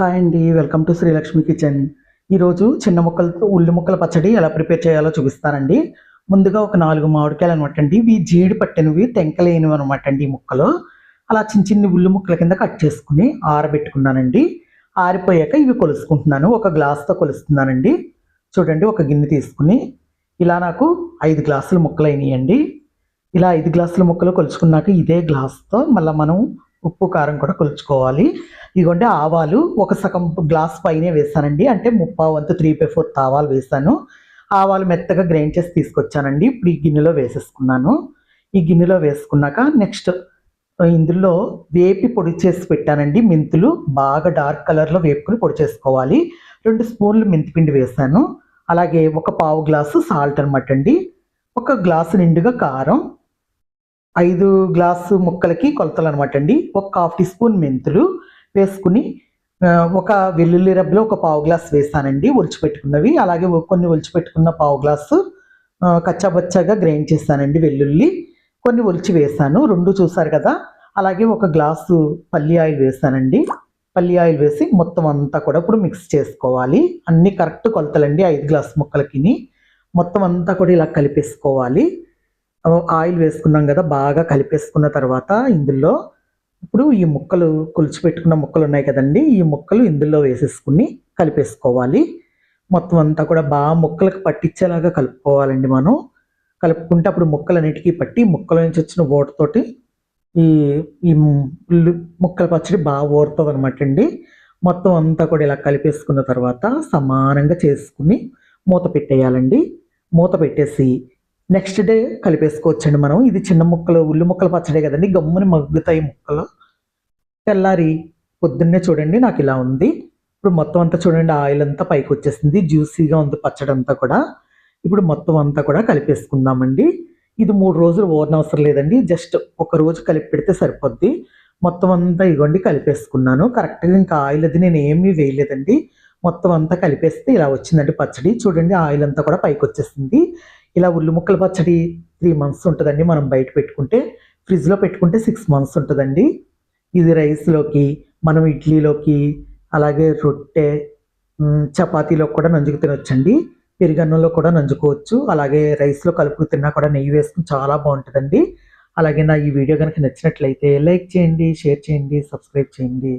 Hi అండి. Welcome to Srilakshmi kitchen. ఈరోజు చిన్న ముక్కలతో ఉల్లి ముక్కల పచ్చడి ఎలా ప్రిపేర్ చేయాలో చూపిస్తానండి. ముందుగా ఒక నాలుగు మామిడికాయలు అనమాట అండి ఇవి జీడి పట్టినవి తెంకలేనివి అనమాట అండి ఈ ముక్కలు. అలా చిన్న చిన్న ఉల్లి ముక్కల కింద కట్ చేసుకుని ఆరబెట్టుకున్నానండి. ఆరిపోయాక ఇవి కొలుసుకుంటున్నాను. ఒక గ్లాస్తో కొలుస్తున్నానండి. చూడండి ఒక గిన్నె తీసుకుని ఇలా నాకు ఐదు గ్లాసుల ముక్కలు అయినాయండి ఇలా ఐదు గ్లాసుల ముక్కలు కొలుచుకున్నాక ఇదే గ్లాస్తో మళ్ళీ మనం ఉప్పు కారం కూడా కొలుచుకోవాలి. ఇదిగోండి ఆవాలు ఒక సగం గ్లాస్ పైనే వేసానండి. అంటే ముప్పా వంతు త్రీ బై ఫోర్త్ ఆవాలు వేసాను. ఆవాలు మెత్తగా గ్రైండ్ చేసి తీసుకొచ్చానండి. ఇప్పుడు ఈ గిన్నెలో వేసేసుకున్నాను. ఈ గిన్నెలో వేసుకున్నాక నెక్స్ట్ ఇందులో వేపి పొడి చేసి పెట్టానండి. మెంతులు బాగా డార్క్ కలర్లో వేపుకుని పొడి చేసుకోవాలి. రెండు స్పూన్లు మెంతిపిండి వేసాను. అలాగే ఒక పావు గ్లాసు సాల్ట్ అనమాట అండి. ఒక గ్లాసు నిండుగా కారం. ఐదు గ్లాసు ముక్కలకి కొలతలు అనమాట అండి. ఒక హాఫ్ టీ స్పూన్ మెంతులు వేసుకుని ఒక వెల్లుల్లి రబ్బలో ఒక పావు గ్లాస్ వేసానండి ఒలిచిపెట్టుకున్నవి. అలాగే కొన్ని ఒలిచిపెట్టుకున్న పావు గ్లాసు కచ్చాబచ్చాగా గ్రైండ్ చేశానండి వెల్లుల్లి. కొన్ని ఒలిచి వేసాను. రెండు చూసారు కదా? అలాగే ఒక గ్లాసు పల్లి ఆయిల్ వేసానండి. పల్లి ఆయిల్ వేసి మొత్తం అంతా కూడా ఇప్పుడు మిక్స్ చేసుకోవాలి. అన్ని కరెక్ట్ కొలతలండి ఐదు గ్లాస్ ముక్కలకి మొత్తం అంతా కూడా ఇలా కలిపేసుకోవాలి. ఆయిల్ వేసుకున్నాం కదా బాగా కలిపేసుకున్న తర్వాత ఇందులో ఇప్పుడు ఈ ముక్కలు కొలిచి పెట్టుకున్న ముక్కలు ఉన్నాయి కదండి ఈ ముక్కలు ఇందులో వేసేసుకుని కలిపేసుకోవాలి. మొత్తం అంతా కూడా బాగా ముక్కలకు పట్టించేలాగా కలుపుకోవాలండి మనం. కలుపుకుంటే అప్పుడు ముక్కలన్నిటికీ పట్టి ముక్కల నుంచి వచ్చిన ఓటతోటి ఈ ఈ ముక్కల పచ్చడి బాగా ఊరుతుంది అనమాట అండి మొత్తం అంతా కూడా ఇలా కలిపేసుకున్న తర్వాత సమానంగా చేసుకుని మూత పెట్టేయాలండి. మూత పెట్టేసి నెక్స్ట్ డే కలిపేసుకోవచ్చండి మనం. ఇది చిన్న ముక్కలు ఉల్లి ముక్కలు పచ్చడే కదండి. గమ్ముని మగ్గుతాయి ముక్కలు. తెల్లారి పొద్దున్నే చూడండి నాకు ఇలా ఉంది. ఇప్పుడు మొత్తం అంతా చూడండి ఆయిల్ అంతా పైకి వచ్చేసింది. జ్యూసీగా ఉంది పచ్చడి అంతా కూడా. ఇప్పుడు మొత్తం అంతా కూడా కలిపేసుకుందామండి. ఇది మూడు రోజులు ఓరనవసరం లేదండి. జస్ట్ ఒక రోజు కలిపి పెడితే సరిపోద్ది. మొత్తం అంతా ఇగోండి కలిపేసుకున్నాను. కరెక్ట్గా ఇంకా ఆయిల్ అది నేను ఏమీ వేయలేదండి. మొత్తం అంతా కలిపేస్తే ఇలా వచ్చిందండి పచ్చడి. చూడండి ఆయిల్ అంతా కూడా పైకి వచ్చేసింది. ఇలా ఉల్లి ముక్కల పచ్చడి త్రీ మంత్స్ ఉంటుందండి. మనం బయట పెట్టుకుంటే ఫ్రిడ్జ్లో పెట్టుకుంటే సిక్స్ మంత్స్ ఉంటుందండి. ఇది రైస్లోకి మనం ఇడ్లీలోకి అలాగే రొట్టె చపాతీలోకి చపాతీలో కూడా నంజుకు తినొచ్చండి. పెరుగన్నంలో కూడా నంజుకోవచ్చు. అలాగే రైస్లో కలుపుకు తిన్నా కూడా నెయ్యి వేసుకుని చాలా బాగుంటుందండి. అలాగే నా ఈ వీడియో కనుక నచ్చినట్లయితే లైక్ చేయండి షేర్ చేయండి సబ్స్క్రైబ్ చేయండి.